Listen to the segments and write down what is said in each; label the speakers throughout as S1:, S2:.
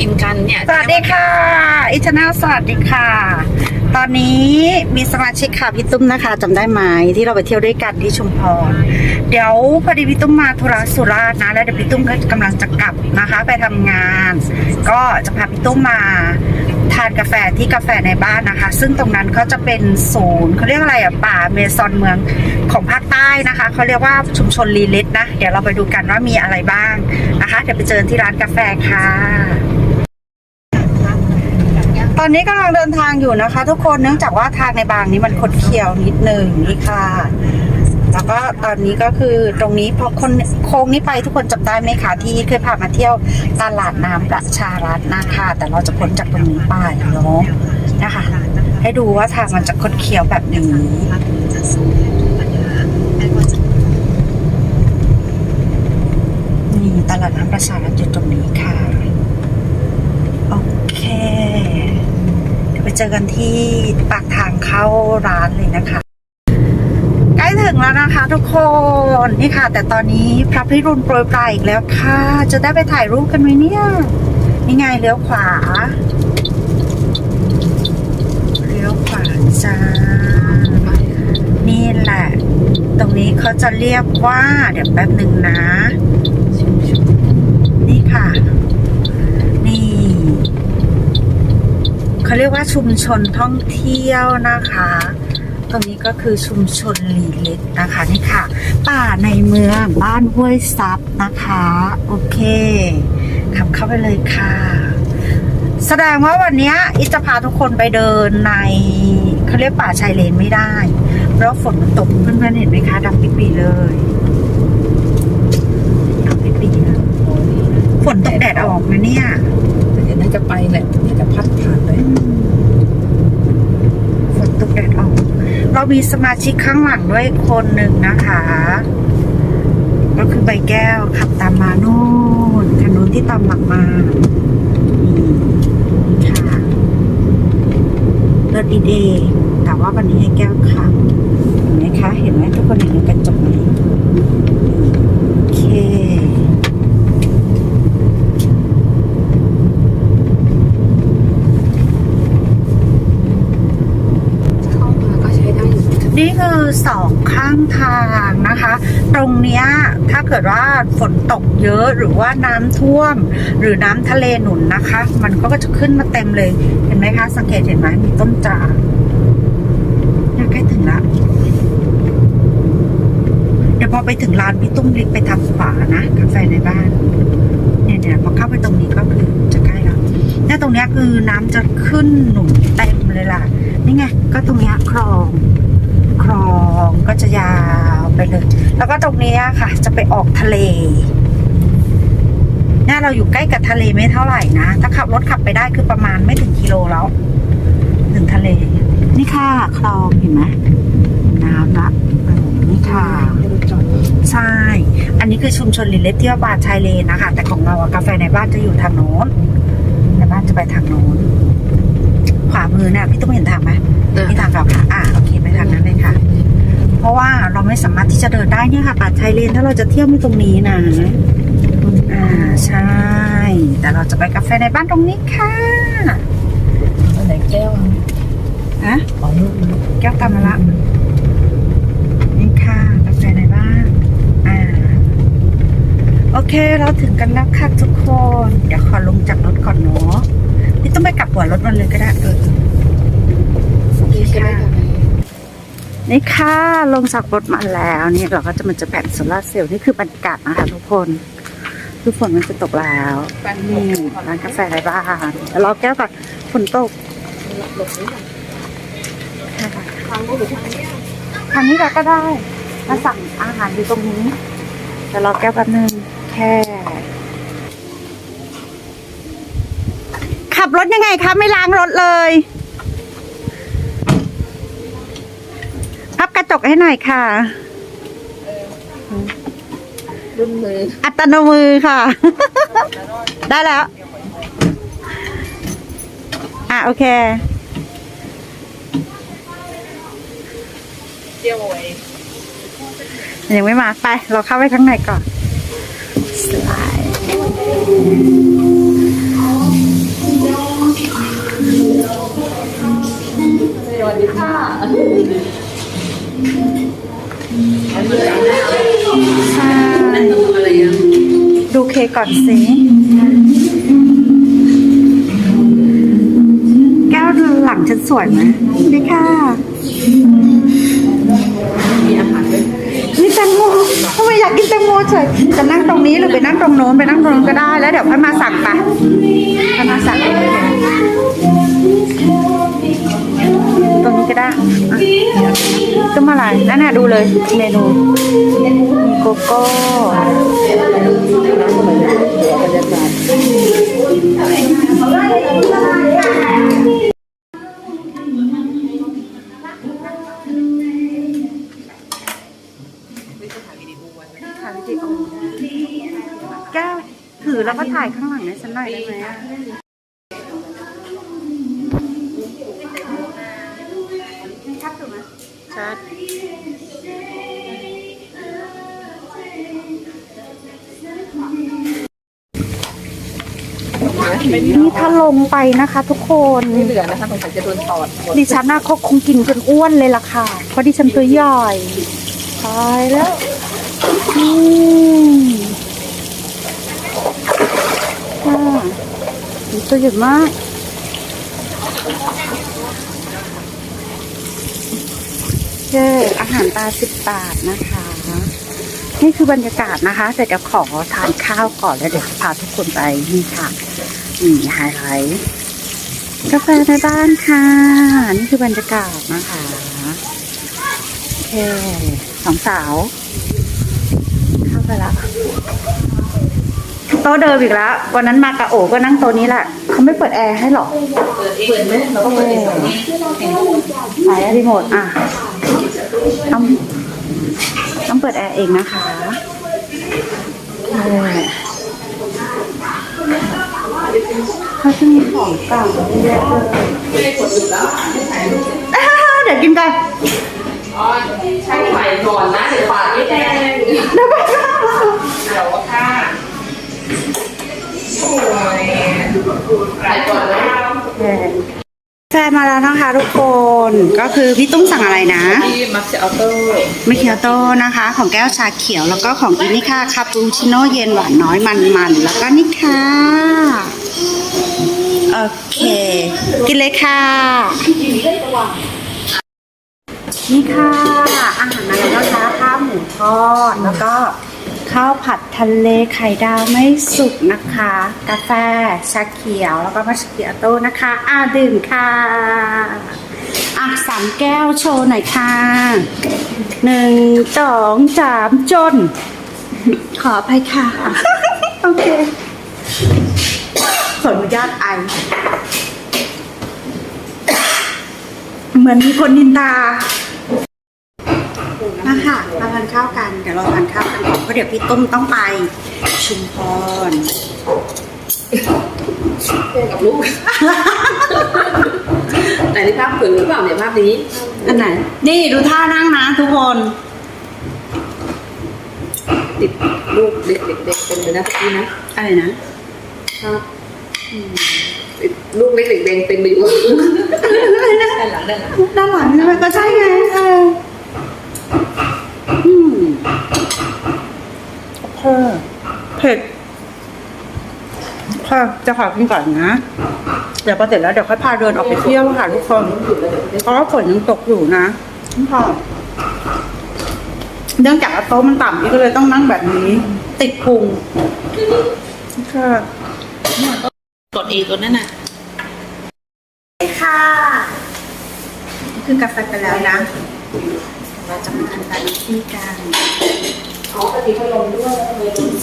S1: กินกันเนี่ย
S2: สวัสดีค่ะ อิชนาสวัสดีค่ะ ตอนนี้มีสมาชิกค่ะพี่ตุ้มนะคะจำได้ไหมที่เราไปเที่ยวด้วยกันที่ชุมพร เดี๋ยวพอดีพี่ตุ้มมาธุระสุราษฎร์นะแล้วเดี๋ยวพี่ตุ้มก็กำลังจะกลับนะคะ ไปทำงาน ก็จะพาพี่ตุ้มมาทานกาแฟที่กาแฟในบ้านนะคะ ซึ่งตรงนั้นก็จะเป็นศูนย์เขาเรียกอะไรอะป่าเมซอนเมืองของภาคใต้นะคะเขาเรียกว่าชุมชนลีลิตนะ เดี๋ยวเราไปดูกันว่ามีอะไรบ้างนะคะ เดี๋ยวไปเจอที่ร้านกาแฟค่ะ ตอนนี้กำลังเดินทางอยู่นะคะ ทุกคนเนื่องจากว่าทางในบางนี้มันคดเคี้ยวนิดหนึ่งนี่ค่ะ แล้วก็ตอนนี้ก็คือตรงนี้พอคนโค้งนี้ไปทุกคนจำได้ไหมคะที่เคยพามาเที่ยวตลาดน้ำประชารัฐนะคะ แต่เราจะพ้นจากตรงนี้ไปเนาะนะคะ ให้ดูว่าทางมันจะคดเคี้ยวแบบนี้นี่ตลาดน้ำประชารัฐอยู่ตรงนี้ค่ะ โอเค เจอกันที่ปากทางเข้าร้านเลยนะคะ ใกล้ถึงแล้วนะคะทุกคนนี่ค่ะ แต่ตอนนี้พระพิรุณโปรยปลายอีกแล้วค่ะ จะได้ไปถ่ายรูปกันไหมเนี่ยนี่ไงเลี้ยวขวาเลี้ยวขวาจ้านี่แหละ ตรงนี้เขาจะเรียกว่า เดี๋ยวแป๊บหนึ่งนะ นี่ค่ะ นี่ เขาเรียกว่า ชุมชนท่องเที่ยวนะคะ ตรงนี้ก็คือชุมชนหลีเล็กนะคะนี่ค่ะ ป่าในเมืองบ้านห้วยซับนะคะ โอเคขับเข้าไปเลยค่ะ แสดงว่าวันนี้อิจะพาทุกคนไปเดินในเขาเรียกป่าชายเลนไม่ได้ เพราะฝนมันตกเพื่อนๆเห็นไหมคะดำปิปีเลยดำปิปีเลยฝนตกแดดออกนะเนี่ย
S1: เดี๋ยวน่าจะไปแหละน่าจะพัดผ่านเลย
S2: ฝนตกแดดออก เรามีสมาชิกข้างหลังด้วยคนหนึ่งนะคะ ก็คือใบแก้วขับตามมาโน่นคันนู้นที่ตามหลังมามีค่ะเลิศดีเดย์แต่ว่าวันนี้ให้แก้วขับเห็นไหมคะ เห็นไหมทุกคนเห็นในกระจกไหมโอเค
S1: เข้ามาก็ใช้ได้อยู่
S2: นี่คือ สองข้างทางนะคะ ตรงเนี้ยถ้าเกิดว่าฝนตกเยอะหรือว่าน้ำท่วม หรือน้ำทะเลหนุนนะคะ มันก็จะขึ้นมาเต็มเลยเห็นไหมคะ สังเกตเห็นไหมมีต้นจามเนี่ยใกล้ถึงละเดี๋ยวพอไปถึงร้านพี่ตุ้มลิกไปทางขวานะกาแฟในบ้านเนี่ยเนี่ยพอเข้าไปตรงนี้ก็คือจะใกล้แล้วเนี่ยตรงเนี้ยคือน้ำจะขึ้นหนุนเต็มเลยล่ะนี่ไงก็ตรงเนี้ยคลอง คลองก็จะยาวไปเลย แล้วก็ตรงนี้ค่ะ จะไปออกทะเลเนี่ยเราอยู่ใกล้กับทะเลไม่เท่าไหร่นะ ถ้าขับรถขับไปได้คือประมาณไม่ถึงกิโลแล้ว ถึงทะเล นี่ค่ะ คลองเห็นไหมน้ำละนี่ค่ะใช่ อันนี้คือชุมชนลิเลตที่ว่าบาชายเลนนะคะ แต่ของเราอะกาแฟในบ้านจะอยู่ทางโน้นในบ้านจะไปทางโน้น ขวามือเนี่ยพี่ต้องเห็นทางไหม
S1: เออ
S2: นี่ทางเราค่ะอ่าโอเคไปทางนั้นเลยค่ะ เพราะว่าเราไม่สามารถที่จะเดินได้เนี่ยค่ะป่าชายเลนถ้าเราจะเที่ยวไม่ตรงนี้นะอ่าใช่ แต่เราจะไปกาแฟในบ้านตรงนี้ค่ะ
S1: อันไหนแก้ว
S2: อะ
S1: ของนู่น
S2: แก้วตามมาละนี่ค่ะกาแฟในบ้านอ่าโอเคเราถึงกันแล้วค่ะทุกคน เดี๋ยวขอลงจากรถก่อนเนาะ พี่ต้องไปกลับหัวรถมันเลยก็ได้เออ
S1: นี่ใช่ไหมคะ
S2: นี่ค่ะลงจากรถมาแล้วนี่เราก็จะมันจะแผ่นโซลาร์เซลล์นี่คือบรรยากาศนะคะทุกคนทุกฝนมันจะตกแล้ว
S1: แฟน
S2: นี่ร้านกาแฟไรบ้านเดี๋ยวรอแก้วก่อนฝนตก
S1: หลบนี้
S2: ค่ะ
S1: ทางนู้นหรือทางนี้
S2: ทางนี้เราก็ได้มาสั่งอาหารอยู่ตรงนี้เดี๋ยวรอแก้วแป๊บนึงแค่ ขับรถยังไงคะไม่ล้างรถเลย พับกระจกให้หน่อยค่ะ
S1: รุ่นมือ
S2: อัตโนมือค่ะ ได้แล้ว อะโอเค
S1: เที่ยวไว้
S2: ยังไม่มาไป เราเข้าไปข้างในก่อนสไลด์ ค่ะดูเคก่อนสิ แก้วหลังฉันสวยไหมดีค่ะนี่แตงโมทำไมอยากกินแตงโมเฉยจะนั่งตรงนี้หรือไปนั่งตรงโน้นไปนั่งตรงโน้นก็ได้ แล้วเดี๋ยวค่อมาสั่งไปค่อยมาสั่ง เองตรงนี้ก็ได้อะต้มอะไรนั่นน่ะดูเลยเมนูมีโกโก้
S1: บรรยากาศ
S2: ถ่ายวิดีโอแก้วถือแล้วก็ถ่ายข้างหลังให้ฉันหน่อยได้ไหม นี่ถ้าลงไปนะคะ ทุกคน
S1: ไม่เหลือนะคะสงสัยจะโดนตอดหมด
S2: ดิฉันน่ะเขาคงกินจนอ้วนเลยล่ะค่ะ เพราะดิฉันตัวใหญ่ตายแล้วอืมอ่าตัวใหญ่มาก เจ้อาหารตาสิบบาทนะคะ นี่คือบรรยากาศนะคะ แต่เดี๋ยวขอทานข้าวก่อนแล้วเดี๋ยวจะพาทุกคนไปนี่ค่ะนี่ไฮไลท์กาแฟในบ้านค่ะ นี่คือบรรยากาศนะคะโอเคสองสาวเข้าไปละโต๊ะเดิมอีกแล้ว วันนั้นมากะโอก็นั่งโต๊ะนี้แหละเขาไม่เปิดแอร์ให้หรอ
S1: เปิดไหมเราก็เปิดเองตรงนี้
S2: สายรีโมทอะ ต้องต้องเปิดแอร์เองนะคะเออเขาจะมีของเก่าเยอะเลย
S1: ไม่ได้กดอยู่แล้ว
S2: อ่าเดี๋ยวกินกัน
S1: อ๋อใช้ไฟก่อนนะเดี๋ยวปากไม่แดง
S2: เดี๋ยวไป
S1: เดี๋ยวค่ะโอ้ยถ่ายก่อนนะ
S2: แฟนมาแล้วนะคะทุกคนก็คือพี่ตุ้มสั่งอะไรนะ
S1: ที่มักจะเอาโต้
S2: มิเคียวโต้นะคะ ของแก้วชาเขียวแล้วก็ของอินิค่ะคาปูชิโน่เย็นหวานน้อยมันๆแล้วก็นี่ค่ะโอเค กินเลยค่ะ นี่ค่ะ อาหารมาแล้วนะคะข้าวหมูทอดแล้วก็ ข้าวผัดทะเลไข่ดาวไม่สุกนะคะ กาแฟชาเขียวแล้วก็มัชเกียโต้นะคะ อ่าดื่มค่ะอะสามแก้วโชว์หน่อยค่ะหนึ่งสองสามจน ขออภัยค่ะ โอเคขออนุญาตไอ เหมือนมีคนนินตา นะคะมาทานข้าวกัน เดี๋ยวเราทานข้าวกันก่อนเพราะเดี๋ยวพี่ตุ้มต้องไปชุมพร
S1: เล่นกับลูกไหนนี่ภาพผืนหรือเปล่าเนี่ยภาพนี้
S2: อันไหน นี่ดูท่านั่งนะทุกคน
S1: ติดลูกเด็กเด็กๆเป็นเลยนะพี่นะ
S2: อะไรนะ
S1: ครับติดลูกเล็กเด็กๆเป็นไปอยู่ ด้านหลังด้านหลัง
S2: ด้านหลังใช่ไหมก็ใช่ไงเอออืมเออเผ็ดค่ะ จะขอกินก่อนนะ เดี๋ยวพอเสร็จแล้วเดี๋ยวค่อยพาเดินออกไปเที่ยวค่ะทุกคนเพราะว่าฝนยังตกอยู่นะพี่พอเนื่องจากว่าโต๊ะมันต่ำพี่ก็เลยต้องนั่งแบบนี้ ติดพุงค่ะ
S1: กดเองตัวนั้นน่ะ
S2: ค่ะนี่คือกาแฟไปแล้วนะเราจะมาทำการที่กัน
S1: อ๋อปฏิพัดลมด้วย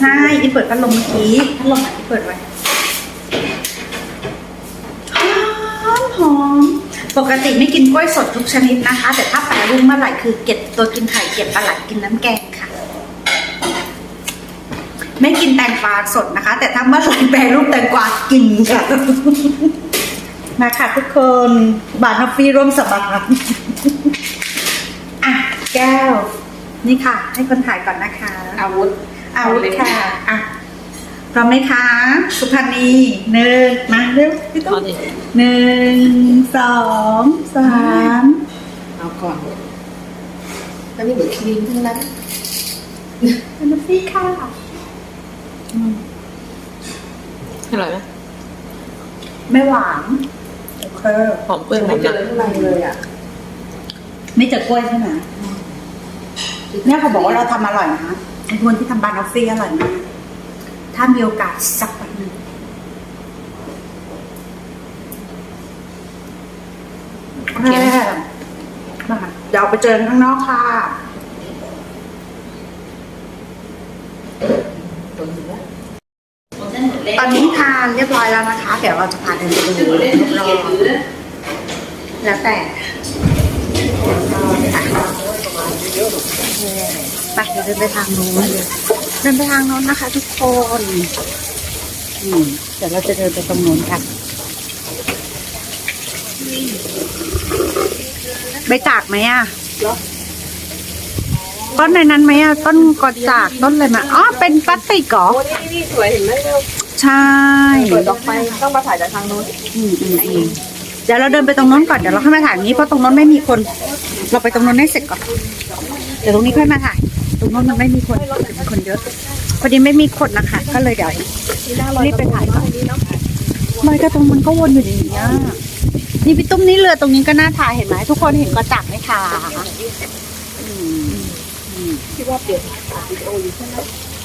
S2: ใช่อีเปิดพัดลมเมื่อกี้พัดลมอะอีเปิดไว้หอมหอม ปกติไม่กินกล้วยสดทุกชนิดนะคะ แต่ถ้าแปรรูปเมื่อไหร่คือเก็บตัวกินไข่เก็บปลาไหลกินน้ำแกงค่ะ ไม่กินแตงกวาสดนะคะ แต่ถ้าเมื่อไหร่แปรรูปแตงกวากินค่ะมาค่ะทุกคนบาทนอฟฟี่ร่วมสบายอะแก้ว นี่ค่ะ ให้คนถ่ายก่อนนะคะ
S1: อาวุธ
S2: อาวุธค่ะอะ พร้อมไหมคะ สุพรรณีหนึ่งมาเร็วพี่ตุ๊
S1: เอา
S2: ก
S1: ดิ
S2: หนึ่งสองสาม
S1: เอาก่อนแล้วนี่เหมือนครีมทั้งนั้น
S2: เป็นฟี่ค่ะอืม
S1: อร่อยไหม
S2: ไม่หวานโอเค
S1: หอมเปรี้ยวหอ
S3: ไม่
S1: ม
S3: เจอ
S1: มัน
S3: ข้างในเลยอะ
S2: ไม่เจอกล้วยใช่ไหมเนี่ยเขาบอกว่าเราทำอร่อยนะไอ้คนที่ทำบานอฟฟี่อร่อยมาก ถ้ามีโอกาสสักวันหนึ่งโอเคมาเดี๋ยวไปเจอกันข้างนอกค่ะตอนนี้ทานเรียบร้อยแล้วนะคะ เดี๋ยวเราจะพาเดินไปดูรอบๆแล้วแต่ ไปเดี๋ยวเดินไปทางโน้นเดินไปทางโน้นนะคะ ทุกคนอืมเดี๋ยวเราจะเดินไปตรงโน้นกันใบจากไหมอะต้นในนั้นไหมอะต้นกอจากต้นอะไรมาอ๋อเป็นพลาสติกเหรอ
S3: โอ้นี่นี่สวยเห็นไหมเร็ว
S2: ใช่
S3: เปิดออกไปต้องมาถ่ายจากทางนู้น
S2: อืมอืมอืม เดี๋ยวเราเดินไปตรงโน้นก่อนเดี๋ยวเราค่อยมาถ่ายนี้เพราะตรงโน้นไม่มีคน เราไปตรงโน้นให้เสร็จก่อนเดี๋ยวตรงนี้ค่อยมาถ่ายตรงโน้นมันไม่มีคนมีคนเยอะพอดีไม่มีคนนะคะก็เลยเดี๋ยวรีบไปถ่ายก่อนลอยกระทงมันก็วนอยู่อย่างนี้นี่พี่ตุ้มนี่เรือตรงนี้ก็น่าถ่ายเห็นไหมทุกคนเห็นกระจักไหมคะอืมอืม
S3: ที่ว่าเปลี่ยนถ่ายวิดีโออยู่ใช่ไหม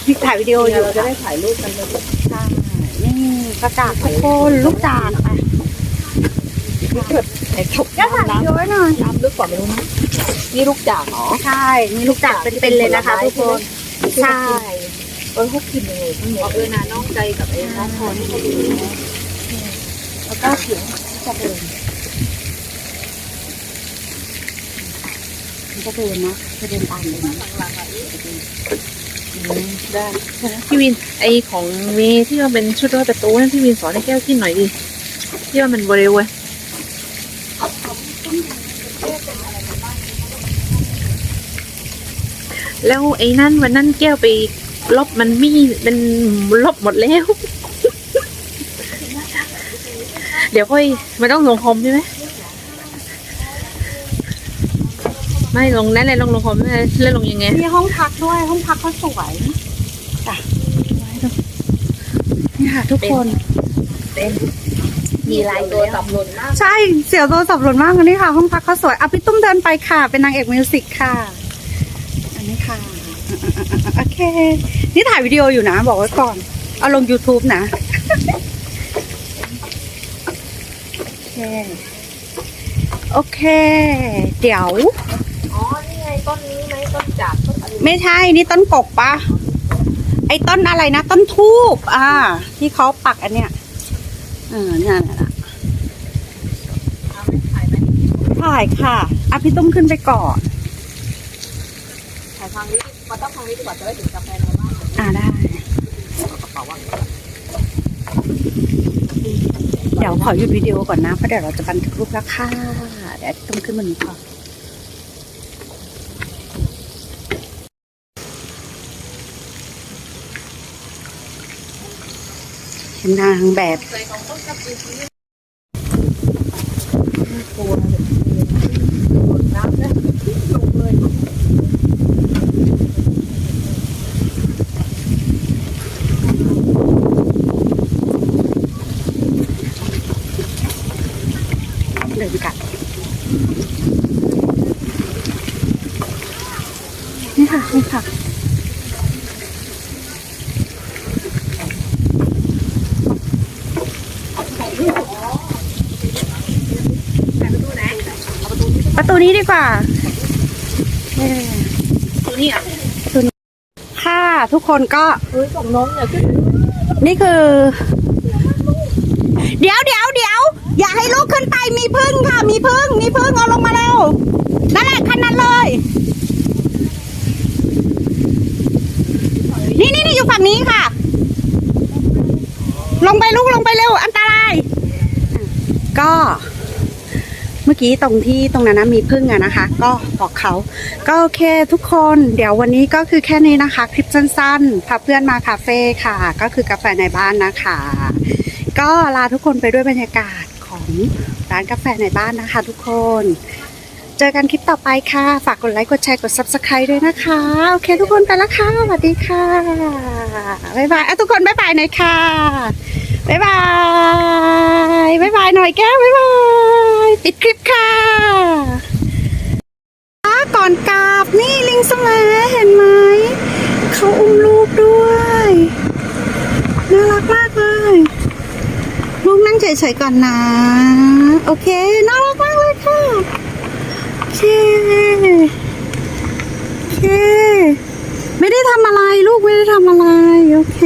S2: พี่ถ่ายวิดีโออยู่
S3: เราจะได้ถ่ายรูปกันเลย
S2: ใช่นี่กระจักทุกคนลูกจากอะ
S3: ไอ้ถก
S2: ก็ถ่ายวิดีโอไว้หน่อย
S3: น้ำลึกกว่าไม่รู้นะนี่ลูกจากเหรอ
S2: ใช่มีลูกจากเป็นๆเลยนะคะทุกคนใช่
S3: เออเขากินยังไงทั้งหมดเออนาน้องใจกับไอ้น้องพรนี่เขาดู
S2: แล้วก็เสียงจะเดินมันจะเดินนะจะเดินตามเลยนะ
S3: ได้พี่วินไอของเมย์ที่มันเป็นชุดรอดประตูนั่นพี่วินสอนให้แก้วกินหน่อยดิที่ว่ามันเร็วเว้ย แล้วไอ้นั่นวันนั้นแก้วไปลบมันมีมันลบหมดแล้ว เดี๋ยวค่อยมันต้องลงคอมใช่ไหมไม่ลงนั่นเลยลงลงคอมนั่นเลยแล้วลงยังไง
S2: มีห้องพักด้วย ห้องพักก็สวยจ้ะนี่ค่ะทุกคน
S3: มี ลายตัวสับหล่นมาก
S2: ใช่เสียวตัวสับหล่นมากอันนี้ค่ะ ห้องพักก็สวยอะพี่ตุ้มเดินไปค่ะ เป็นนางเอกมิวสิกค่ะ อันนี้ค่ะ โอเค นี่ถ่ายวิดีโออยู่นะ บอกไว้ก่อน เอาลง YouTube นะ โอเค โอเค เดี๋ยว
S3: อ๋อ นี่ไงต้นนี้ไหมต้นจากต้นอะไร
S2: ไม่ใช่ นี่ต้นกกปะไอ้ต้นอะไรนะ ต้นทูบอ่า ที่เขาปักอันเนี้ย เออเนี่ยแหละถ่ายค่ะอะพี่ตุ้มขึ้นไปก่อน
S3: ถ่ายทางนี้มาต้องทางนี้ดีกว่าจะได้ถึงกาแฟในบ้าน
S2: อ่าได้
S3: กระเป๋าว่าง
S2: เดี๋ยวขอหยุดวิดีโอก่อนนะ เพราะเดี๋ยวเราจะบันทึกรูปแล้วค่ะ เดี๋ยวพี่ตุ้มขึ้นมาหนึ่งก่อน เป็นนางแบบ
S3: ใส่ของต้นกระปุกนี่
S2: ตัว
S3: หมดน้ำนะลงเลย
S2: เดินกลับนี่ค่ะ นี่ค่ะ ประตูนี้ดีกว่าเอ่อ
S3: ตัวนี้อะ
S2: ค่ะทุกคนก็
S3: เฮ้ยของน้องเนี่ยขึ้น
S2: นี่คือ เดี๋ยวเดี๋ยวเดี๋ยวอย่าให้ลูกขึ้นไปมีพึ่งค่ะ มีพึ่งมีพึ่งเอาลงมาเร็วนั่นแหละคันนั้นเลย นี่นี่นี่อยู่ฝั่งนี้ค่ะ ลงไปลูกลงไปเร็วอันตราย ก็ เมื่อกี้ตรงที่ตรงนั้นนะมีพึ่งอะนะคะ ก็บอกเขาก็โอเคทุกคนเดี๋ยววันนี้ก็คือแค่นี้นะคะ คลิปสั้นๆพาเพื่อนมาคาเฟ่ค่ะ ก็คือกาแฟในบ้านนะคะ ก็ลาทุกคนไปด้วยบรรยากาศของร้านกาแฟในบ้านนะคะ ทุกคน เจอกันคลิปต่อไปค่ะ ฝากกดไลค์กดแชร์กด subscribe ด้วยนะคะ โอเคทุกคนไปแล้วค่ะสวัสดีค่ะบ๊ายบายอะทุกคนบ๊ายบายหน่อยค่ะ บ๊ายบายบ๊ายบายหน่อยแก้วบ๊ายบายปิดคลิปค่ะอะก่อนกราบนี่ลิงสมัยเห็นไหม เขาอุ้มลูกด้วย น่ารักมากเลย ลูกนั่งเฉยๆ ก่อนนะ โอเค น่ารักมากเลยค่ะ โอเค โอเค ไม่ได้ทำอะไรลูกไม่ได้ทำอะไร โอเค